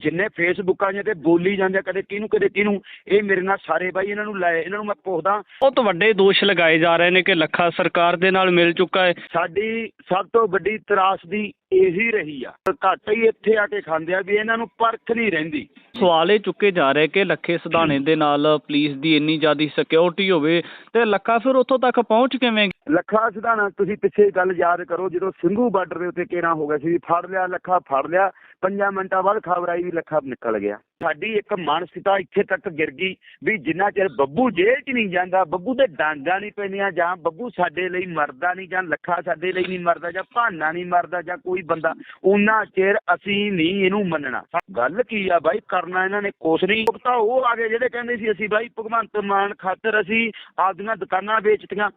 ਜਿੰਨੇ ਫੇਸਬੁੱਕਾਂ 'ਤੇ ਬੋਲੀ ਜਾਂਦੇ ਆ, ਕਦੇ ਕਿਹਨੂੰ ਕਦੇ ਕਿਹਨੂੰ। ਇਹ ਮੇਰੇ ਨਾਲ ਸਾਰੇ ਬਾਈ ਇਹਨਾਂ ਨੂੰ ਲੈ ਇਹਨਾਂ ਨੂੰ ਮੈਂ ਪੁੱਛਦਾ। ਬਹੁਤ ਵੱਡੇ ਦੋਸ਼ ਲਗਾਏ ਜਾ ਰਹੇ ਨੇ ਕਿ ਲੱਖਾ ਸਰਕਾਰ ਦੇ ਨਾਲ ਮਿਲ ਚੁੱਕਾ ਹੈ। ਸਾਡੀ ਸਭ ਤੋਂ ਵੱਡੀ ਤਰਾਸਦੀ ਇਹੀ ਰਹੀ ਆ। ਘੱਟ ਹੀ ਇੱਥੇ ਆ ਕੇ ਖਾਂਦੇ ਆ ਵੀ ਇਹਨਾਂ ਨੂੰ ਪਰਖ ਨਹੀਂ ਰਹਿੰਦੀ। ਸਵਾਲ ਇਹ ਚੁੱਕੇ ਜਾ ਰਹੇ ਕਿ ਲੱਖੇ ਸਿਧਾਣੇ ਦੇ ਨਾਲ ਪੁਲਿਸ ਦੀ ਇੰਨੀ ਜ਼ਿਆਦੀ ਸਿਕਿਉਰਿਟੀ ਹੋਵੇ ਤੇ ਲੱਖਾ ਫਿਰ ਉੱਥੋਂ ਤੱਕ ਪਹੁੰਚ ਕਿਵੇਂ? ਲੱਖਾ ਸਿਧਾਣਾ, ਤੁਸੀਂ ਪਿੱਛੇ ਗੱਲ ਯਾਦ ਕਰੋ, ਜਦੋਂ ਸਿੰਘੂ ਬਾਰਡਰ ਦੇ ਉੱਤੇ ਕੇਰਾ ਹੋ ਗਿਆ ਸੀ ਵੀ ਫੜ ਲਿਆ, ਲੱਖਾ ਫੜ ਲਿਆ, ਪੰਜਾਂ ਮਿੰਟਾਂ ਬਾਅਦ ਖਬਰ ਆਈ ਵੀ ਲੱਖਾ ਨਿਕਲ ਗਿਆ। ਸਾਡੀ ਇੱਕ ਮਾਨਸਿਕਤਾ ਇੱਥੇ ਤੱਕ ਗਿਰ ਗਈ ਵੀ ਜਿੰਨਾ ਚਿਰ ਬੱਬੂ ਜੇਲ੍ਹ 'ਚ ਨਹੀਂ ਜਾਂਦਾ, ਬੱਬੂ ਦੇ ਡਾਂਗਾ ਨਹੀਂ ਪੈਂਦੀਆਂ, ਜਾਂ ਬੱਬੂ ਸਾਡੇ ਲਈ ਮਰਦਾ ਨਹੀਂ, ਜਾਂ ਲੱਖਾ ਸਾਡੇ ਲਈ ਨਹੀਂ ਮਰਦਾ, ਜਾਂ ਭਾਨਾ ਨਹੀਂ ਮਰਦਾ, ਜਾਂ ਕੋਈ ਬੰਦਾ ਉਹਨਾਂ ਚਿਰ ਅਸੀਂ ਨਹੀਂ ਇਹਨੂੰ ਮੰਨਣਾ। ਗੱਲ ਕੀ ਆ ਬਾਈ? ਕਰਨਾ ਇਹਨਾਂ ਨੇ ਕੁਛ ਨਹੀਂ। ਤਾਂ ਉਹ ਆ ਗਏ ਜਿਹੜੇ ਕਹਿੰਦੇ ਸੀ ਅਸੀਂ ਬਾਈ, ਭਗਵੰਤ ਮਾਨ ਖਾਤਰ ਅਸੀਂ ਆਪਦੀਆਂ ਦੁਕਾਨਾਂ ਵੇਚਤੀਆਂ।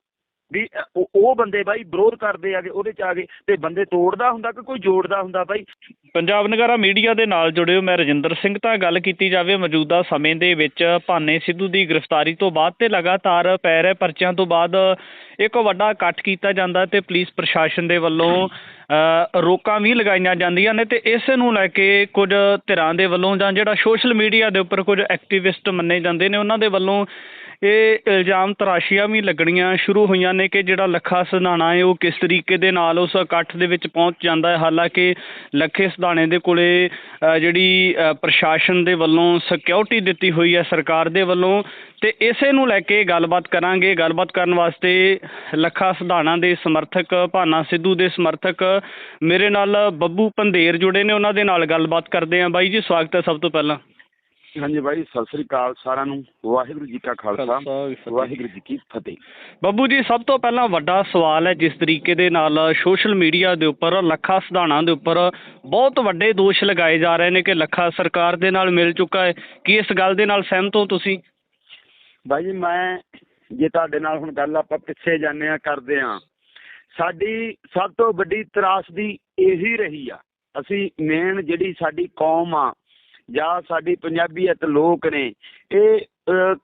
ਵੀ ਉਹ ਬੰਦੇ ਬਾਈ ਵਿਰੋਧ ਕਰਦੇ ਆਗੇ ਉਹਦੇ ਚ ਆ ਗਏ ਤੇ ਬੰਦੇ ਤੋੜਦਾ ਹੁੰਦਾ ਕਿ ਕੋਈ ਜੋੜਦਾ ਹੁੰਦਾ ਬਾਈ? ਪੰਜਾਬ ਨਗਾਰਾ ਮੀਡੀਆ ਦੇ ਨਾਲ ਜੁੜੇ ਹੋ ਮੈਂ ਰਜਿੰਦਰ ਸਿੰਘ ਤਾਂ ਗੱਲ ਕੀਤੀ ਜਾਵੇ ਮੌਜੂਦਾ ਸਮੇਂ ਦੇ ਵਿੱਚ ਭਾਨੇ ਸਿੱਧੂ ਦੀ ਗ੍ਰਿਫਤਾਰੀ ਤੋਂ ਬਾਅਦ ਤੇ ਲਗਾਤਾਰ ਪੈ ਰਹੇ ਪਰਚਿਆਂ ਤੋਂ ਬਾਅਦ ਇੱਕ ਵੱਡਾ ਇਕੱਠ ਕੀਤਾ ਜਾਂਦਾ ਤੇ ਪੁਲਿਸ ਪ੍ਰਸ਼ਾਸਨ ਦੇ ਵੱਲੋਂ ਅ, ਰੋਕਾਂ ਵੀ ਲਗਾਈਆਂ ਜਾਂਦੀਆਂ ਨੇ ਤੇ ਇਸ ਨੂੰ ਲੈ ਕੇ ਕੁਝ ਧਿਰਾਂ ਦੇ ਵੱਲੋਂ ਜਾਂ ਜਿਹੜਾ ਸੋਸ਼ਲ ਮੀਡੀਆ ਦੇ ਉੱਪਰ ਕੁਝ ਐਕਟਿਵਿਸਟ ਮੰਨੇ ਜਾਂਦੇ ਨੇ ਉਹਨਾਂ ਦੇ ਵੱਲੋਂ ਇਹ ਇਲਜ਼ਾਮ ਤਰਾਸ਼ੀਆਂ ਵੀ ਲੱਗਣੀਆਂ ਸ਼ੁਰੂ ਹੋਈਆਂ ਨੇ ਕਿ ਜਿਹੜਾ ਲੱਖਾ ਸਧਾਣਾ ਹੈ, ਉਹ ਕਿਸ ਤਰੀਕੇ ਦੇ ਨਾਲ ਉਸ ਇਕੱਠ ਦੇ ਵਿੱਚ ਪਹੁੰਚ ਜਾਂਦਾ ਹੈ। ਹਾਲਾਂਕਿ ਲੱਖੇ ਸਧਾਣੇ ਦੇ ਕੋਲੇ ਜਿਹੜੀ ਪ੍ਰਸ਼ਾਸਨ ਦੇ ਵੱਲੋਂ ਸਿਕਿਉਰਿਟੀ ਦਿੱਤੀ ਹੋਈ ਹੈ ਸਰਕਾਰ ਦੇ ਵੱਲੋਂ ਤੇ ਇਸੇ ਨੂੰ ਲੈ ਕੇ ਗੱਲਬਾਤ ਕਰਾਂਗੇ। ਗੱਲਬਾਤ ਕਰਨ ਵਾਸਤੇ ਲੱਖਾ ਸਧਾਣਾ ਦੇ ਸਮਰਥਕ, ਭਾਨਾ ਸਿੱਧੂ ਦੇ ਸਮਰਥਕ ਮੇਰੇ ਨਾਲ ਬੱਬੂ ਪੰਧੇਰ ਜੁੜੇ ਨੇ। ਉਹਨਾਂ ਦੇ ਨਾਲ ਗੱਲਬਾਤ ਕਰਦੇ ਆਂ ਬਾਈ ਜੀ, ਸਵਾਗਤ ਹੈ ਸਭ ਤੋਂ ਪਹਿਲਾਂ। ਹਾਂਜੀ ਬਾਈ ਸਤਿ ਸ੍ਰੀ ਅਕਾਲ ਸਾਰਿਆਂ ਨੂੰ। ਵਾਹਿਗੁਰੂ ਜੀ ਕਾ ਖਾਲਸਾ ਵਾਹਿਗੁਰੂ ਜੀ ਕੀ ਫਤਿਹ। ਬੱਬੂ ਜੀ ਸਭ ਤੋਂ ਪਹਿਲਾਂ ਵੱਡਾ ਸਵਾਲ ਹੈ ਜਿਸ ਤਰੀਕੇ ਦੇ ਨਾਲ ਸੋਸ਼ਲ ਮੀਡੀਆ ਦੇ ਉੱਪਰ ਲੱਖਾ ਸਿਧਾਣਾ ਦੇ ਉੱਪਰ ਬਹੁਤ ਵੱਡੇ ਦੋਸ਼ ਲਗਾਏ ਜਾ ਰਹੇ ਨੇ ਕਿ ਲੱਖਾ ਸਰਕਾਰ ਦੇ ਨਾਲ ਮਿਲ ਚੁੱਕਾ ਹੈ। ਕੀ ਇਸ ਗੱਲ ਦੇ ਨਾਲ ਸਹਿਮਤ ਹੋ ਤੁਸੀਂ? ਬਾਈ ਜੀ ਮੈਂ ਜੇ ਤੁਹਾਡੇ ਨਾਲ ਹੁਣ ਗੱਲ ਆਪਾਂ ਪਿੱਛੇ ਜਾਂਦੇ ਆ ਕਰਦੇ ਆ ਸਾਡੀ ਸਭ ਤੋਂ ਵੱਡੀ ਤਰਾਸਦੀ ਇਹੀ ਰਹੀ ਆ। ਅਸੀਂ ਮੇਨ ਜਿਹੜੀ ਸਾਡੀ ਕੌਮ ਆ ਜਾਂ ਸਾਡੀ ਪੰਜਾਬੀਅਤ ਲੋਕ ਨੇ ਇਹ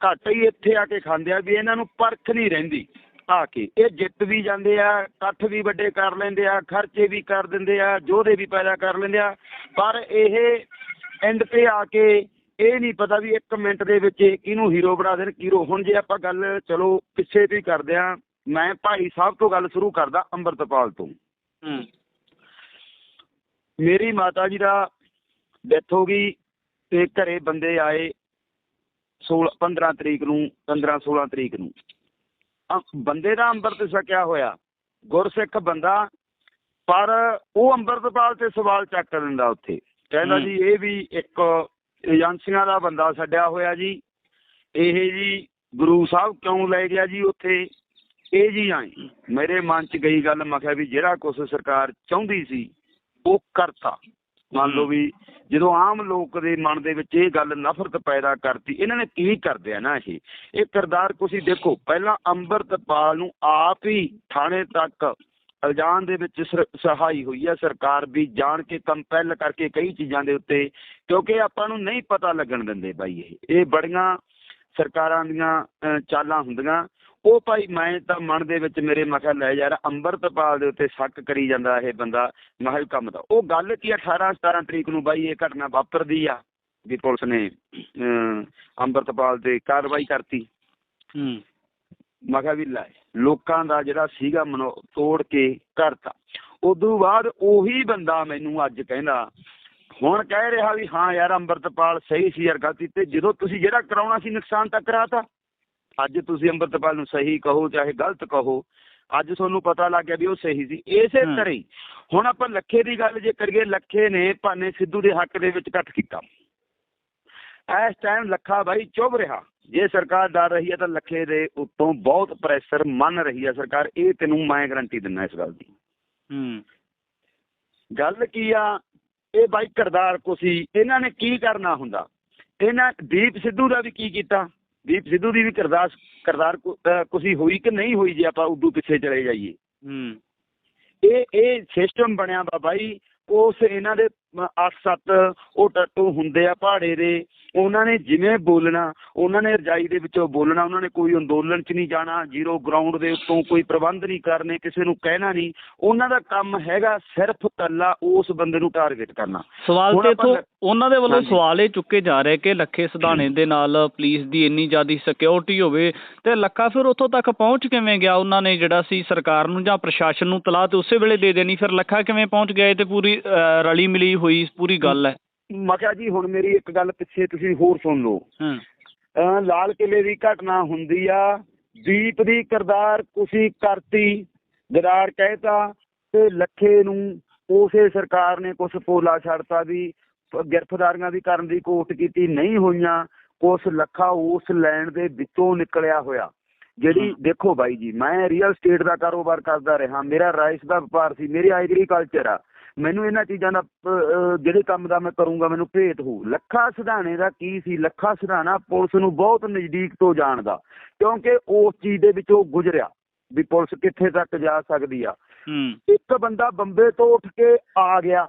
ਘੱਟ ਹੀ ਇੱਥੇ ਆ ਕੇ ਖਾਂਦੇ ਆ ਵੀ ਇਹਨਾਂ ਨੂੰ ਪਰਖ ਨਹੀਂ ਰਹਿੰਦੀ। ਆ ਕੇ ਇਹ ਜਿੱਤ ਵੀ ਜਾਂਦੇ ਆ ਇਕੱਠ ਵੀ ਵੱਡੇ ਕਰ ਲੈਂਦੇ ਆ ਖਰਚੇ ਵੀ ਕਰ ਦਿੰਦੇ ਆ ਜੋਧੇ ਵੀ ਪੈਦਾ ਕਰ ਲੈਂਦੇ ਆ। ਪਰ ਇਹ ਐਂਡ ਤੇ ਆ ਕੇ ਇਹ ਨਹੀਂ ਪਤਾ ਵੀ ਇੱਕ ਮਿੰਟ ਦੇ ਵਿੱਚ ਕਿਹਨੂੰ ਹੀਰੋ ਬਣਾ ਦੇਣ ਕੀਰੋ ਹੁਣ ਜੇ ਆਪਾਂ ਗੱਲ ਚਲੋ ਪਿੱਛੇ ਤੋਂ ਹੀ ਕਰਦੇ ਆ ਮੈਂ ਭਾਈ ਸਾਹਿਬ ਤੋਂ ਗੱਲ ਸ਼ੁਰੂ ਕਰਦਾ ਅੰਮ੍ਰਿਤਪਾਲ ਤੋਂ। ਹੂੰ। ਮੇਰੀ ਮਾਤਾ ਜੀ ਦਾ ਡੈਥ ਹੋ ਗਈ ਤੇ ਘਰੇ ਬੰਦੇ ਆਏ 16 15 ਤਰੀਕ ਨੂੰ 15 16 ਤਰੀਕ ਨੂੰ। ਬੰਦੇ ਦਾ ਅੰਮ੍ਰਿਤ ਛਕਿਆ ਹੋਇਆ ਗੁਰਸਿੱਖ ਬੰਦਾ ਪਰ ਉਹ ਅੰਮ੍ਰਿਤਪਾਲ ਤੇ ਸਵਾਲ ਚੱਕ ਦਿੰਦਾ ਉੱਥੇ। ਕਹਿੰਦਾ। ਜੀ ਇਹ ਵੀ ਇੱਕ ਏਜੰਸੀਆਂ ਦਾ ਬੰਦਾ ਛੱਡਿਆ ਹੋਇਆ ਜੀ। ਇਹ ਜੀ ਗੁਰੂ ਸਾਹਿਬ ਕਿਉਂ ਲੈ ਗਿਆ ਜੀ ਉੱਥੇ? ਇਹ ਜੀ ਆਏ। ਮੇਰੇ ਮਨ 'ਚ ਗਈ ਗੱਲ ਮੈਂ ਕਿਹਾ ਵੀ ਜਿਹੜਾ ਕੁਛ ਸਰਕਾਰ ਚਾਹੁੰਦੀ ਸੀ ਉਹ ਕਰਤਾ। ਮੰਨ ਲਓ ਵੀ ਜਦੋਂ ਆਮ ਲੋਕ ਦੇ ਮਨ ਦੇ ਵਿੱਚ ਇਹ ਗੱਲ ਨਫ਼ਰਤ ਪੈਦਾ ਕਰਤੀ ਇਹਨਾਂ ਨੇ ਕੀ ਕਰਦੇ ਆ ਨਾ ਇਹ? ਇਹ ਕਿਰਦਾਰ ਤੁਸੀਂ ਦੇਖੋ ਪਹਿਲਾਂ ਅੰਮ੍ਰਿਤਪਾਲ ਨੂੰ ਆਪ ਹੀ ਥਾਣੇ ਤੱਕ ਇਲਜ਼ਾਮ ਦੇ ਵਿੱਚ ਸਹਾਈ ਹੋਈ ਹੈ ਸਰਕਾਰ ਵੀ ਜਾਣ ਕੇ ਕੰਪੈਲ ਕਰਕੇ ਕਈ ਚੀਜ਼ਾਂ ਦੇ ਉੱਤੇ ਕਿਉਂਕਿ ਆਪਾਂ ਨੂੰ ਨਹੀਂ ਪਤਾ ਲੱਗਣ ਦਿੰਦੇ ਬਾਈ ਇਹ। ਇਹ ਬੜੀਆਂ ਸਰਕਾਰਾਂ ਦੀਆਂ ਚਾਲਾਂ ਹੁੰਦੀਆਂ। ਉਹ ਭਾਈ ਮੈਂ ਤਾਂ ਮਨ ਦੇ ਵਿੱਚ ਮੇਰੇ ਮੈਂ ਕਿਹਾ ਲੈ ਯਾਰ ਅੰਮ੍ਰਿਤਪਾਲ ਦੇ ਉੱਤੇ ਸ਼ੱਕ ਕਰੀ ਜਾਂਦਾ ਇਹ ਬੰਦਾ ਮੈਂ ਕਿਹਾ ਵੀ ਕੰਮ ਦਾ ਉਹ ਗੱਲ ਕੀ 18 17 ਤਰੀਕ ਨੂੰ ਬਾਈ ਇਹ ਘਟਨਾ ਵਾਪਰਦੀ ਆ ਵੀ ਪੁਲਿਸ ਨੇ ਅੰਮ੍ਰਿਤਪਾਲ ਤੇ ਕਾਰਵਾਈ ਕਰਤੀ। ਹੂੰ। ਮੈਂ ਕਿਹਾ ਵੀ ਲੈ ਲੋਕਾਂ ਦਾ ਜਿਹੜਾ ਸੀਗਾ ਮਨੋ ਤੋੜ ਕੇ ਕਰਤਾ। ਉਦੋਂ ਬਾਅਦ ਉਹੀ ਬੰਦਾ ਮੈਨੂੰ ਅੱਜ ਕਹਿੰਦਾ ਹੁਣ ਕਹਿ ਰਿਹਾ ਵੀ ਹਾਂ ਯਾਰ ਅੰਮ੍ਰਿਤਪਾਲ ਸਹੀ ਸੀ ਯਾਰ ਗਲਤੀ ਤੇ ਜਦੋਂ ਤੁਸੀਂ ਜਿਹੜਾ ਕਰਾਉਣਾ ਸੀ ਨੁਕਸਾਨ ਤਾਂ ਕਰਾਤਾ। ਅੱਜ ਤੁਸੀਂ ਅੰਮ੍ਰਿਤਪਾਲ ਨੂੰ ਸਹੀ ਕਹੋ ਚਾਹੇ ਗਲਤ ਕਹੋ ਅੱਜ ਤੁਹਾਨੂੰ ਪਤਾ ਲੱਗ ਗਿਆ ਵੀ ਉਹ ਸਹੀ ਸੀ। ਇਸੇ। ਤਰ੍ਹਾਂ ਹੀ ਹੁਣ ਆਪਾਂ ਲੱਖੇ ਦੀ ਗੱਲ ਜੇ ਕਰੀਏ ਲੱਖੇ ਨੇ ਭਾਨੇ ਸਿੱਧੂ ਦੇ ਹੱਕ ਦੇ ਵਿੱਚ ਇਕੱਠ ਕੀਤਾ। ਇਸ ਟਾਈਮ ਲੱਖਾ ਬਾਈ ਚੁੱਭ ਰਿਹਾ। ਜੇ ਸਰਕਾਰ ਡਰ ਰਹੀ ਹੈ ਤਾਂ ਲੱਖੇ ਦੇ ਉੱਤੋਂ ਬਹੁਤ ਪ੍ਰੈਸ਼ਰ ਮੰਨ ਰਹੀ ਹੈ ਸਰਕਾਰ। ਇਹ ਤੈਨੂੰ ਮੈਂ ਗਾਰੰਟੀ ਦਿੰਦਾ ਇਸ ਗੱਲ ਦੀ। ਹੂੰ। ਗੱਲ ਕੀ ਆ? ਇਹ ਬਾਈ ਕਰਦਾਰ ਕੁਸੀ ਇਹਨਾਂ ਨੇ ਕੀ ਕਰਨਾ ਹੁੰਦਾ? ਇਹਨਾਂ ਦੀਪ ਸਿੱਧੂ ਦਾ ਵੀ ਕੀ ਕੀਤਾ? ਦੀਪ ਸਿੱਧੂ ਦੀ ਵੀ ਕਰਦਾਰ ਕਰਦਾਰ ਕੁਸੀ ਹੋਈ ਕਿ ਨਹੀਂ ਹੋਈ ਜੇ ਆਪਾਂ ਉਦੋਂ ਪਿੱਛੇ ਚਲੇ ਜਾਈਏ? ਹੂੰ। ਇਹ ਇਹ ਸਿਸਟਮ ਬਣਿਆ ਵਾ ਬਾਈ ਉਸ ਇਹਨਾਂ ਦੇ 8-7 ਉਹ ਟੱਟੂ ਹੁੰਦੇ ਆ ਪਹਾੜੇ ਦੇ ਉਹਨਾਂ ਨੇ ਜਿਵੇਂ ਬੋਲਣਾ ਉਹਨਾਂ ਨੇ ਰਜਾਈ ਦੇ ਵਿੱਚੋਂ ਬੋਲਣਾ ਉਹਨਾਂ ਨੇ ਕੋਈ ਅੰਦੋਲਨ 'ਚ ਨਹੀਂ ਜਾਣਾ ਜ਼ੀਰੋ ਗਰਾਊਂਡ ਦੇ ਉੱਤੋਂ ਕੋਈ ਪ੍ਰਬੰਧ ਨਹੀਂ ਕਰਨੇ ਕਿਸੇ ਨੂੰ ਕਹਿਣਾ ਨਹੀਂ ਉਹਨਾਂ ਦਾ ਕੰਮ ਹੈਗਾ ਸਿਰਫ ਕੱਲਾ ਉਸ ਬੰਦੇ ਨੂੰ ਟਾਰਗੇਟ ਕਰਨਾ। ਸਵਾਲ ਤੇ ਇਥੋਂ ਉਹਨਾਂ ਦੇ ਵੱਲੋਂ। ਸਵਾਲ ਇਹ ਚੁੱਕੇ ਜਾ ਰਹੇ ਕਿ ਲੱਖੇ ਸਿਧਾਣੇ ਦੇ ਨਾਲ ਪੁਲਿਸ ਦੀ ਇੰਨੀ ਜ਼ਿਆਦੀ ਸਿਕਿਉਰਿਟੀ ਹੋਵੇ ਤੇ ਲੱਖਾ ਫਿਰ ਉੱਥੋਂ ਤੱਕ ਪਹੁੰਚ ਕਿਵੇਂ ਗਿਆ? ਉਹਨਾਂ ਨੇ ਜਿਹੜਾ ਸੀ ਸਰਕਾਰ ਨੂੰ ਜਾਂ ਪ੍ਰਸ਼ਾਸਨ ਨੂੰ ਤਲਾਹ ਤੇ ਉਸੇ ਵੇਲੇ ਦੇ ਦੇਣੀ ਫਿਰ ਲੱਖਾ ਕਿਵੇਂ ਪਹੁੰਚ ਗਿਆ? ਇਹ ਤੇ ਪੂਰੀ ਰਲੀ ਮਿਲੀ ਹੋਈ ਪੂਰੀ ਗੱਲ ਹੈ। ਮੈਂ ਕਿਹਾ ਜੀ ਹੁਣ ਮੇਰੀ ਇੱਕ ਗੱਲ ਪਿੱਛੇ ਤੁਸੀਂ ਹੋਰ ਸੁਣ ਲਓ। ਹਾਂ। ਲਾਲ ਕਿਲੇ ਦੀ ਘਟਨਾ ਹੁੰਦੀ ਆ। ਦੀਪ ਦੀ ਕਰਦਾਰ ਕੁਸੀ ਕਰਤੀ ਗਦਾਰ ਕਹਿਤਾ ਤੇ ਲੱਖੇ ਨੂੰ ਉਸੇ ਸਰਕਾਰ ਨੇ ਕੁਛ ਪੋਲਾ ਛੱਡਤਾ ਵੀ ਗ੍ਰਿਫਤਾਰੀਆਂ ਦੀ ਕਰਨ ਦੀ ਕੋਸ਼ਿਸ਼ ਕੀਤੀ ਨਹੀਂ ਹੋਈਆਂ। ਕੁਛ ਲੱਖਾ ਉਸ ਲੈਣ ਦੇ ਵਿੱਚੋਂ ਨਿਕਲਿਆ ਹੋਇਆ। ਜਿਹੜੀ। ਦੇਖੋ ਬਾਈ ਜੀ ਮੈਂ ਰੀਅਲ ਸਟੇਟ ਦਾ ਕਾਰੋਬਾਰ ਕਰਦਾ ਰਿਹਾ। ਮੇਰਾ ਰਾਈਸ ਦਾ ਵਪਾਰ ਸੀ ਮੇਰੀ ਐਗਰੀਕਲਚਰ ਆ। ਮੈਨੂੰ ਇਹਨਾਂ ਚੀਜ਼ਾਂ ਦਾ ਜਿਹੜੇ ਕੰਮ ਦਾ ਮੈਂ ਕਰੂੰਗਾ ਮੈਨੂੰ ਭੇਤ ਹੋ ਲੱਖਾ ਸਿਧਾਣੇ ਦਾ ਕੀ ਸੀ? ਲੱਖਾ ਸਿਧਾਣਾ ਪੁਲਿਸ ਨੂੰ ਬਹੁਤ ਨਜ਼ਦੀਕ ਤੋਂ ਜਾਣਦਾ ਕਿਉਂਕਿ ਉਸ ਚੀਜ਼ ਦੇ ਵਿੱਚੋਂ ਗੁਜ਼ਰਿਆ ਵੀ ਪੁਲਿਸ ਕਿੱਥੇ ਤੱਕ ਜਾ ਸਕਦੀ ਆ। ਇੱਕ ਬੰਦਾ ਬੰਬੇ ਤੋਂ ਉੱਠ ਕੇ ਆ ਗਿਆ